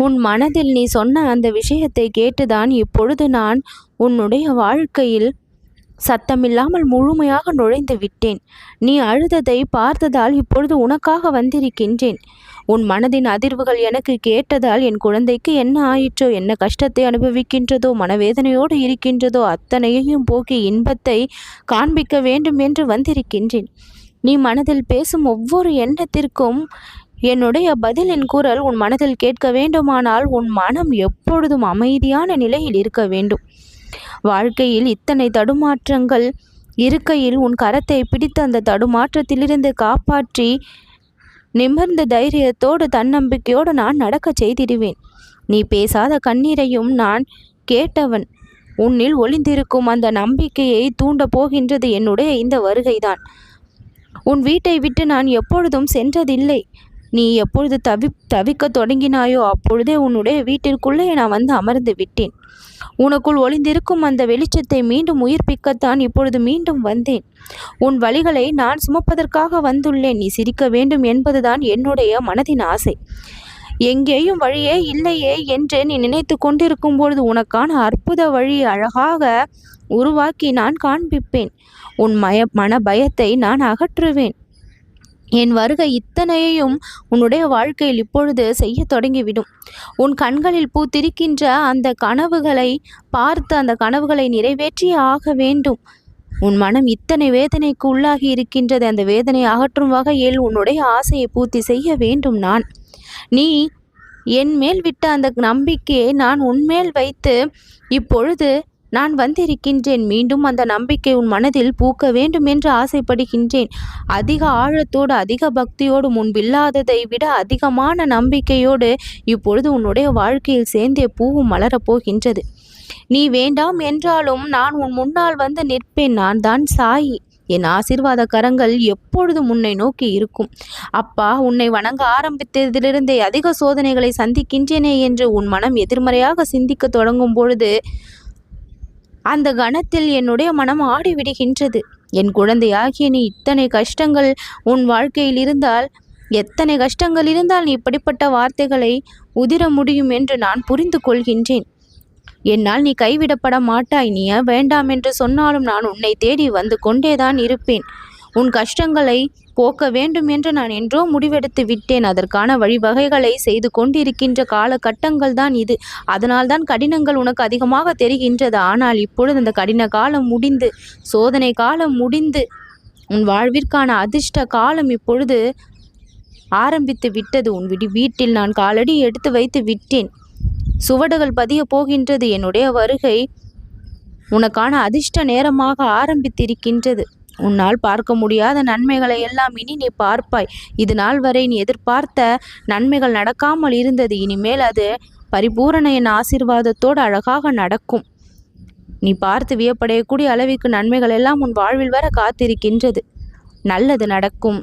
உன் மனதில் நீ சொன்ன அந்த விஷயத்தை கேட்டுதான் இப்பொழுது நான் உன்னுடைய வாழ்க்கையில் சத்தமில்லாமல் முழுமையாக நுழைந்து விட்டேன். நீ அழுததை பார்த்ததால் இப்பொழுது உனக்காக வந்திருக்கின்றேன். உன் மனதின் அதிர்வுகள் எனக்கு கேட்டதால் என் குழந்தைக்கு என்ன ஆயிற்றோ என்ன கஷ்டத்தை அனுபவிக்கின்றதோ மனவேதனையோடு இருக்கின்றதோ அத்தனையையும் போக்கி இன்பத்தை காண்பிக்க வேண்டும் என்று வந்திருக்கின்றேன். நீ மனதில் பேசும் ஒவ்வொரு எண்ணத்திற்கும் என்னுடைய பதிலின் குரல் உன் மனதில் கேட்க வேண்டுமானால் உன் மனம் எப்பொழுதும் அமைதியான நிலையில் இருக்க வேண்டும். வாழ்க்கையில் இத்தனை தடுமாற்றங்கள் இருக்கையில் உன் கரத்தை பிடித்து அந்த தடுமாற்றத்திலிருந்து காப்பாற்றி நிமிர்ந்த தைரியத்தோடு தன்னம்பிக்கையோடு நான் நடக்கச் செய்திடுவேன். நீ பேசாத கண்ணீரையும் நான் கேட்டவன். உன்னில் ஒளிந்திருக்கும் அந்த நம்பிக்கையை தூண்ட போகின்றது என்னுடைய இந்த வருகைதான். உன் வீட்டை விட்டு நான் எப்பொழுதும் சென்றதில்லை. நீ எப்பொழுது தவி தவிக்க தொடங்கினாயோ அப்பொழுதே உன்னுடைய வீட்டிற்குள்ளே நான் வந்து அமர்ந்து விட்டேன். உனக்குள் ஒளிந்திருக்கும் அந்த வெளிச்சத்தை மீண்டும் உயிர்ப்பிக்கத்தான் இப்பொழுது மீண்டும் வந்தேன். உன் வழிகளை நான் சுமப்பதற்காக வந்துள்ளேன். நீ சிரிக்க வேண்டும் என்பதுதான் என்னுடைய மனதின் ஆசை. எங்கேயும் வழியே இல்லையே என்று நீ நினைத்து கொண்டிருக்கும் பொழுது உனக்கான அற்புத வழி அழகாக உருவாக்கி நான் காண்பிப்பேன். உன் மய மன பயத்தை நான் அகற்றுவேன். என் வருகை இத்தனையையும் உன்னுடைய வாழ்க்கையில் இப்பொழுது செய்ய தொடங்கிவிடும். உன் கண்களில் பூத்திருக்கின்ற அந்த கனவுகளை பார்த்து அந்த கனவுகளை நிறைவேற்றியே ஆக வேண்டும். உன் மனம் இத்தனை வேதனைக்கு உள்ளாகி இருக்கின்றது. அந்த வேதனை அகற்றும் வகையில் உன்னுடைய ஆசையை பூர்த்தி செய்ய வேண்டும் நான். நீ என் மேல் விட்ட அந்த நம்பிக்கையை நான் உன்மேல் வைத்து இப்பொழுது நான் வந்திருக்கின்றேன். மீண்டும் அந்த நம்பிக்கை உன் மனதில் பூக்க வேண்டும் என்று ஆசைப்படுகின்றேன். அதிக ஆழத்தோடு அதிக பக்தியோடு முன்பில்லாததை விட அதிகமான நம்பிக்கையோடு இப்பொழுது உன்னுடைய வாழ்க்கையில் சேர்ந்தே பூவும் மலரப் போகின்றது. நீ வேண்டாம் என்றாலும் நான் உன் முன்னால் வந்து நிற்பேன். நான் தான் சாயி. என் ஆசிர்வாத கரங்கள் எப்பொழுதும் உன்னை நோக்கி இருக்கும்? அப்பா உன்னை வணங்க ஆரம்பித்ததிலிருந்தே அதிக சோதனைகளை சந்திக்கின்றேனே என்று உன் மனம் எதிர்மறையாக சிந்திக்க தொடங்கும் பொழுது அந்த கணத்தில் என்னுடைய மனம் ஆடிவிடுகின்றது. என் குழந்தையாகிய நீ இத்தனை கஷ்டங்கள் உன் வாழ்க்கையில் இருந்தால் எத்தனை கஷ்டங்கள் இருந்தால் நீ இப்படிப்பட்ட வார்த்தைகளை உதிர முடியும் என்று நான் புரிந்து கொள்கின்றேன். என்னால் நீ கைவிடப்பட மாட்டாய் நீ வேண்டாம் என்று சொன்னாலும் நான் உன்னை தேடி வந்து கொண்டேதான் இருப்பேன். உன் கஷ்டங்களை போக்க வேண்டும் என்று நான் என்றோ முடிவெடுத்து விட்டேன். அதற்கான வழிவகைகளை செய்து கொண்டிருக்கின்ற காலகட்டங்கள் தான் இது. அதனால்தான் கடினங்கள் உனக்கு அதிகமாக தெரிகின்றது. ஆனால் இப்பொழுது அந்த கடின காலம் முடிந்து சோதனை காலம் முடிந்து உன் வாழ்விற்கான அதிர்ஷ்ட காலம் இப்பொழுது ஆரம்பித்து விட்டது. உன் விடி வீட்டில் நான் காலடி எடுத்து வைத்து விட்டேன். சுவடுகள் பதிய போகின்றது. என்னுடைய வருகை உனக்கான அதிர்ஷ்ட நேரமாக ஆரம்பித்திருக்கின்றது. உன்னால் பார்க்க முடியாத நன்மைகளை எல்லாம் இனி நீ பார்ப்பாய். இது நாள் வரை நீ எதிர்பார்த்த நன்மைகள் நடக்காமல் இருந்தது. இனிமேல் அது பரிபூரண என் ஆசிர்வாதத்தோடு அழகாக நடக்கும். நீ பார்த்து வியப்படையக்கூடிய அளவிற்கு நன்மைகள் எல்லாம் உன் வாழ்வில் வர காத்திருக்கின்றது. நல்லது நடக்கும்.